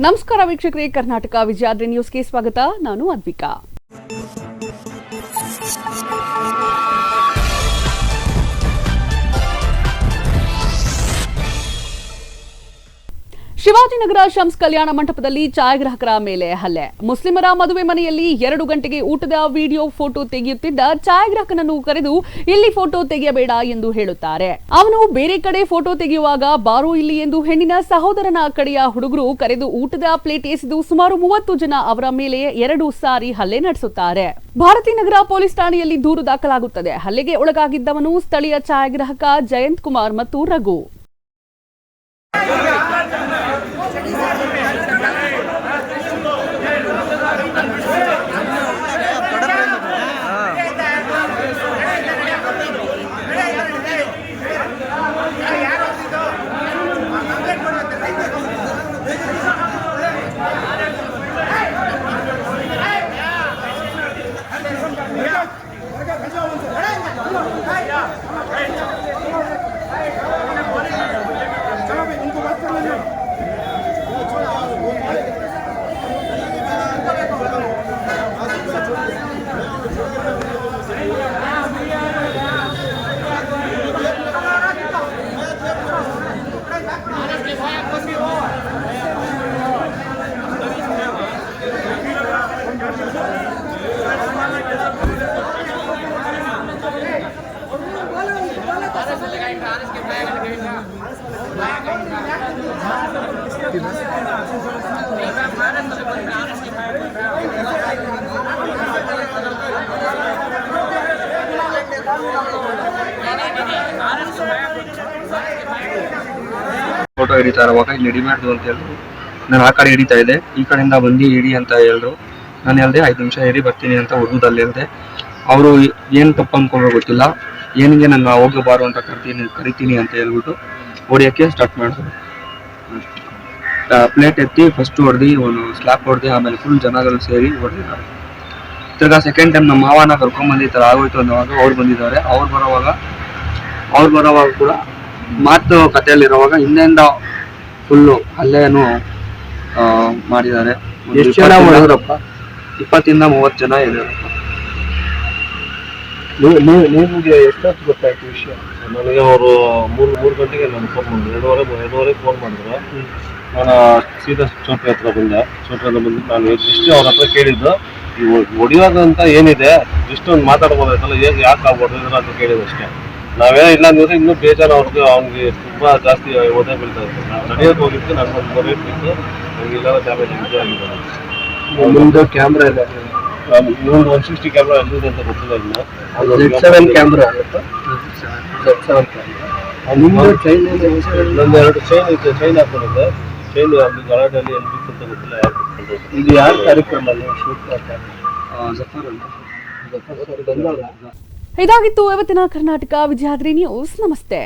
ನಮಸ್ಕಾರ ವೀಕ್ಷಕರೇ ಕರ್ನಾಟಕ ವಿಜಯಾದ್ರಿ ನ್ಯೂಸ್ಗೆ ಸ್ವಾಗತ. ನಾನು ಅದ್ವಿಕಾ. ಶಿವಾಜಿನಗರ ಶಮ್ಸ್ ಕಲ್ಯಾಣ ಮಂಟಪದಲ್ಲಿ ಛಾಯಾಗ್ರಾಹಕರ ಮೇಲೆ ಹಲ್ಲೆ. ಮುಸ್ಲಿಮರ ಮದುವೆ ಮನೆಯಲ್ಲಿ ಎರಡು ಗಂಟೆಗೆ ಊಟದ ವಿಡಿಯೋ, ಫೋಟೋ ತೆಗೆಯುತ್ತಿದ್ದ ಛಾಯಾಗ್ರಾಹಕನನ್ನು ಕರೆದು ಇಲ್ಲಿ ಫೋಟೋ ತೆಗೆಯಬೇಡ ಎಂದು ಹೇಳುತ್ತಾರೆ. ಅವನು ಬೇರೆ ಕಡೆ ಫೋಟೋ ತೆಗೆಯುವಾಗ ಬಾರೋ ಇಲ್ಲಿ ಎಂದು ಹೆಣ್ಣಿನ ಸಹೋದರನ ಕಡೆಯ ಹುಡುಗರು ಕರೆದು ಊಟದ ಪ್ಲೇಟ್ ಎಸೆದು ಸುಮಾರು ಮೂವತ್ತು ಜನ ಅವರ ಮೇಲೆ ಎರಡು ಸಾರಿ ಹಲ್ಲೆ ನಡೆಸುತ್ತಾರೆ. ಭಾರತೀನಗರ ಪೊಲೀಸ್ ಠಾಣೆಯಲ್ಲಿ ದೂರು ದಾಖಲಾಗುತ್ತದೆ. ಹಲ್ಲೆಗೆ ಒಳಗಾಗಿದ್ದವನು ಸ್ಥಳೀಯ ಛಾಯಾಗ್ರಾಹಕ ಜಯಂತ್ ಕುಮಾರ್ ಮತ್ತು ರಘು. ಫೋಟೋ ಹಿಡಿತಾ ಇರುವಾಗ ಇಲ್ಲಿ ಹಿಡಿಬಾರ್ದು ಅಂತ ಹೇಳಿದ್ರು ನಾನು ಆ ಕಡೆ ಹಿಡಿತಾ ಇದ್ದೆ. ಈ ಕಡೆಯಿಂದ ಬಂದು ಹಿಡಿ ಅಂತ ಹೇಳಿದ್ರು. ನಾನು ಹೇಳ್ದೆ, ಐದು ನಿಮಿಷ ಹಿಡಿ ಬರ್ತೀನಿ ಅಂತ ಹುಡುಗದಲ್ಲಿ ಹೇಳ್ದೆ. ಅವರು ಏನು ತಪ್ಪು ಅಂದ್ಕೊಂಡ್ರು ಗೊತ್ತಿಲ್ಲ. ಏನಿಗೆ ನನ್ನ ಹೋಗಬಾರು ಅಂತ ಕರಿತೀನಿ ಕರಿತೀನಿ ಅಂತ ಹೇಳ್ಬಿಟ್ಟು ಹೊಡಿಯೋಕ್ಕೆ ಸ್ಟಾರ್ಟ್ ಮಾಡಿದ್ರು ಪ್ಲೇಟ್ ಎತ್ತಿ ಫಸ್ಟ್ ಹೊಡೆದು ಒಂದು ಸ್ಲ್ಯಾಪ್ ಹೊಡೆದು ಆಮೇಲೆ ಫುಲ್ ಜನಗಳು ಸೇರಿ ಹೊಡೆದಿದ್ದಾರೆ. ತಿರ್ಗಾ ಸೆಕೆಂಡ್ ಟೈಮ್ ನಮ್ಮ ಮಾವನ ಕರ್ಕೊಂಬಂದಿ ಈ ಥರ ಆಗೋಯ್ತು ಅನ್ನೋವಾಗ ಅವ್ರು ಬಂದಿದ್ದಾರೆ. ಅವ್ರು ಬರೋವಾಗ ಅವ್ರು ಬರೋವಾಗ ಕೂಡ ಮಾತು ಕಥೆಯಲ್ಲಿರುವಾಗ ಹಿಂದೆಯಿಂದ ಫುಲ್ಲು ಅಲ್ಲೇನು ಮಾಡಿದ್ದಾರೆ. ಎಷ್ಟ್ ಜನ? ಇಪ್ಪತ್ತಿಂದ ಮೂವತ್ತು ಜನ ಇದ್ದಾರೆ. ನೀವು ನಿಮಗೆ ಎಷ್ಟೊತ್ತು ಗೊತ್ತಾಯ್ತು ವಿಷಯ? ನನಗೆ ಅವರು ಮೂರು ಮೂರು ಗಂಟೆಗೆ ನಾನು ಫೋನ್ ಮಾಡಿದ್ರು ಎರಡೂವರೆ ಎರಡೂವರೆಗೆ ಫೋನ್ ಮಾಡಿದ್ರು. ನಾನು ಸೀದಾ ಚೋಟ್ರಿ ಹತ್ರ ಬಂದೆ. ಚೋಟ್ರಿ ಹತ್ರ ಬಂದು ನಾನು ಎಷ್ಟು ಅವ್ರ ಹತ್ರ ಕೇಳಿದ್ದು ಈ ಹೊ- ಅಂತ ಏನಿದೆ ಜಸ್ಟ್ ಒಂದು ಮಾತಾಡ್ಬೋದಾಯ್ತಲ್ಲ ಹೇಗೆ ಯಾಕೆ ಹೊಡೆದಿದ್ರು ಅಂತ ಕೇಳಿದ್ದು ಅಷ್ಟೇ. ನಾವೇ ಇಲ್ಲ ಅಂದ್ರೆ ಇನ್ನೂ ಬೇಜಾರು ಅವ್ರಿಗೆ ಅವ್ನಿಗೆ ತುಂಬಾ ಜಾಸ್ತಿ ಓದೇ ಬೀಳ್ತಾ ಇತ್ತು ನಾವು ನಡೆಯೋದು ಹೋಗಿದ್ದು ನನಗೆ ಒಂದು ಬರೀ ಬಿತ್ತು ನನಗೆ ಇಲ್ಲ ಡ್ಯಾಮೇಜ್ ಇದು ಆಗಿದೆ ಮುಂದೆ ಕ್ಯಾಮ್ರಾ ಇಲ್ಲ ಇನ್ನೊಂದು ಒನ್ ಸಿಕ್ಸ್ಟಿ ಕ್ಯಾಮ್ರಾ ಎಲ್ಲಿದೆ ಅಂತ ಗೊತ್ತಿಲ್ಲ ಇನ್ನು. ಜೆಡ್ ಸೆವೆನ್ ಕ್ಯಾಮ್ರಾ ಆಗುತ್ತೆ? ಸೆವೆನ್ ಕ್ಯಾಮ್ರಾ ನಿಮ್ದು ಚೈನ್ ನಂದು ಎರಡು ಚೈನ್ ಚೈನ್ ಹಾಕೊಂಡಿದ್ದೆ. ಚೈನ್ ಅಲ್ಲಿ ಗಲಾಟೆಯಲ್ಲಿ ಎಲ್ಲಿ ಬಿತ್ತು ಅಂತ ಗೊತ್ತಿಲ್ಲ ಯಾರು. ಇದು ಯಾರ ಕಾರ್ಯಕ್ರಮ ಶೂಟ್ ಆ, ಜಫರ್ ಅಂತ ಬಂದಾಗ ಇದಾಗಿತ್ತು ಇವತ್ತಿನ ಕರ್ನಾಟಕ ವಿಜಯಾದ್ರಿ ನ್ಯೂಸ್. ನಮಸ್ತೆ.